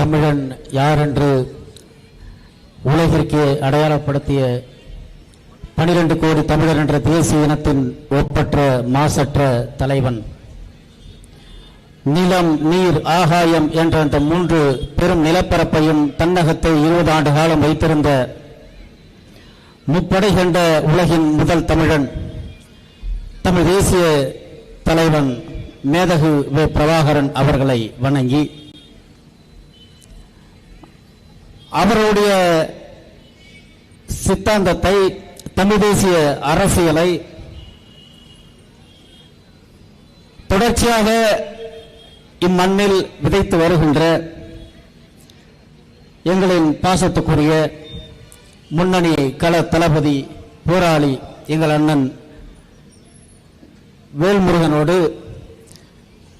தமிழன் யார் என்று உலகிற்கு அடையாளப்படுத்திய பனிரெண்டு கோடி தமிழர் என்ற தேசிய இனத்தின் ஒப்பற்ற மாசற்ற தலைவன். நிலம் நீர் ஆகாயம் என்ற அந்த மூன்று பெரும் நிலப்பரப்பையும் தன்னகத்தை இருபது ஆண்டு காலம் வைத்திருந்த முப்படை கண்ட உலகின் முதல் தமிழன் தமிழ் தேசிய தலைவன் மேதகு வே பிரபாகரன் அவர்களை வணங்கி அவருடைய சித்தாந்தத்தை தமிழ் தேசிய அரசியலை தொடர்ச்சியாக இம்மண்ணில் விதைத்து வருகின்ற எங்களின் பாசத்துக்குரிய முன்னணி கள தளபதி போராளி எங்கள் அண்ணன் வேல்முருகனோடு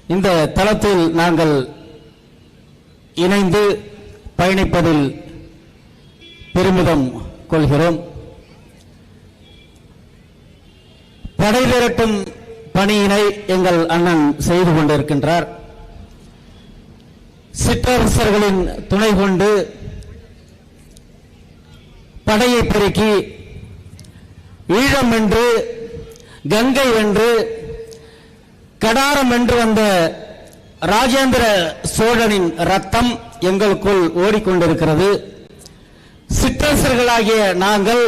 இந்த தளத்தில் நாங்கள் இணைந்து பயணிப்பதில் பெருமிதம் கொள்கிறோம். படை திரட்டும் பணியினை எங்கள் அண்ணன் செய்து கொண்டிருக்கின்றார். சிற்றரசர்களின் துணை கொண்டு படையை பெருக்கி ஈழம் என்று கங்கை வென்று கடாரம் என்று வந்த ராஜேந்திர சோழனின் ரத்தம் எங்களுக்குள் ஓடிக்கொண்டிருக்கிறது. சிற்றரசர்களாகிய நாங்கள்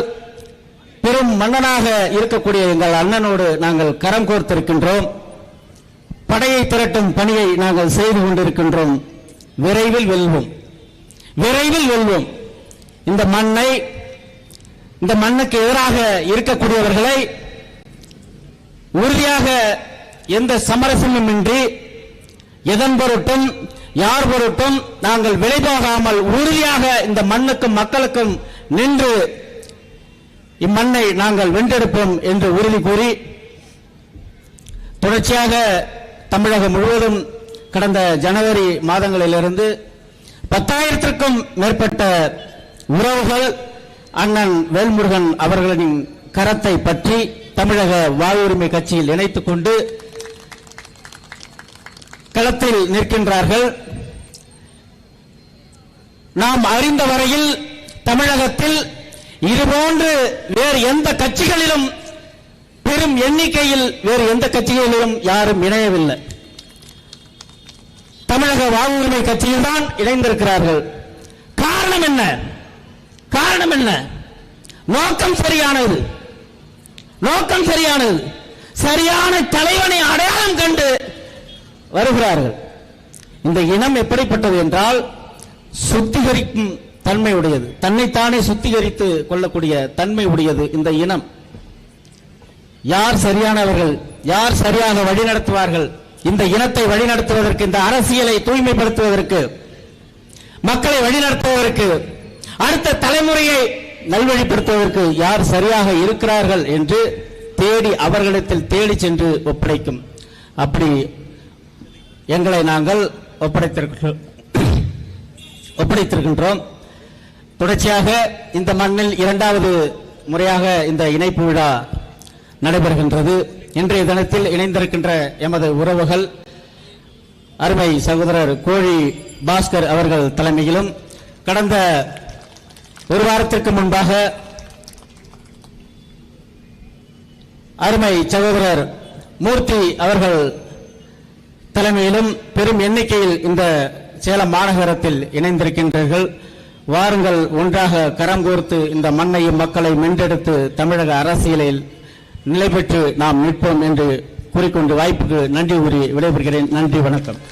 பெரும் மன்னனாக இருக்கக்கூடிய எங்கள் அண்ணனோடு நாங்கள் கரம் கோர்த்திருக்கின்றோம். படையை திரட்டும் பணியை நாங்கள் செய்து கொண்டிருக்கின்றோம். விரைவில் வெல்வோம். விரைவில் வெல்வோம். இந்த மண்ணை இந்த மண்ணுக்கு எதிராக இருக்கக்கூடியவர்களை உறுதியாக எந்த சமரசமும் இன்றி எதன் பொருட்டும் யார் பொருட்டும் நாங்கள் விளைவாகாமல் உறுதியாக இந்த மண்ணுக்கும் மக்களுக்கும் நின்று இம்மண்ணை நாங்கள் வென்றெடுப்போம் என்று உறுதி கூறி தொடர்ச்சியாக தமிழகம் முழுவதும் கடந்த ஜனவரி மாதங்களிலிருந்து பத்தாயிரத்திற்கும் மேற்பட்ட உறவுகள் அண்ணன் வேல்முருகன் அவர்களின் கரத்தை பற்றி தமிழக வாழ்வுரிமை கட்சியில் இணைத்துக் கொண்டு களத்தில் நிற்கின்றார்கள். நாம் அறிந்த வரையில் தமிழகத்தில் இதுபோன்று வேறு எந்த கட்சிகளிலும் பெரும் எண்ணிக்கையில் வேறு எந்த கட்சிகளிலும் யாரும் இணையவில்லை. தமிழக வாழ்வுரிமை கட்சியில் தான் இணைந்திருக்கிறார்கள். காரணம் என்ன? காரணம் என்ன? நோக்கம் சரியானது. நோக்கம் சரியானது. சரியான தலைவனை அடையாளம் கண்டு வருகிறார்கள். இந்த இனம் எப்படிப்பட்டது என்றால் சுத்திகரிக்கும் தன்மை உடையது தன்னைத்தானே சுத்திகரித்து கொள்ளக்கூடிய தன்மை உடையது இந்த இனம். யார் சரியானவர்கள் யார் சரியாக வழிநடத்துவார்கள் இந்த இனத்தை வழிநடத்துவதற்கு இந்த அரசியலை தூய்மைப்படுத்துவதற்கு மக்களை வழிநடத்துவதற்கு அடுத்த தலைமுறையை நல்வழிப்படுத்துவதற்கு யார் சரியாக இருக்கிறார்கள் என்று தேடி அவர்களிடத்தில் தேடி சென்று ஒப்படைக்கும். அப்படி எங்களை நாங்கள் ஒப்படைத்திருக்கிறோம். ஒப்படைத்திருக்கின்றோம். தொடர்ச்சியாக இந்த மண்ணில் இரண்டாவது முறையாக இந்த இணைப்பு விழா நடைபெறுகின்றது. இன்றைய தினத்தில் இணைந்திருக்கின்ற எமது உறவுகள் அருமை சகோதரர் கோழி பாஸ்கர் அவர்கள் தலைமையிலும் கடந்த ஒரு வாரத்திற்கு முன்பாக அருமை சகோதரர் மூர்த்தி அவர்கள் தலைமையிலும் பெரும் எண்ணிக்கையில் இந்த சேலம் மாநகரத்தில் இணைந்திருக்கின்றீர்கள். வாருங்கள் ஒன்றாக கரம் கோர்த்து இந்த மண்ணையும் மக்களை மென்றெடுத்து தமிழக அரசியலில் நிலை பெற்று நாம் நிற்போம் என்று கூறிக்கொண்டு வாய்ப்புக்கு நன்றி கூறி விடைபெறுகிறேன். நன்றி வணக்கம்.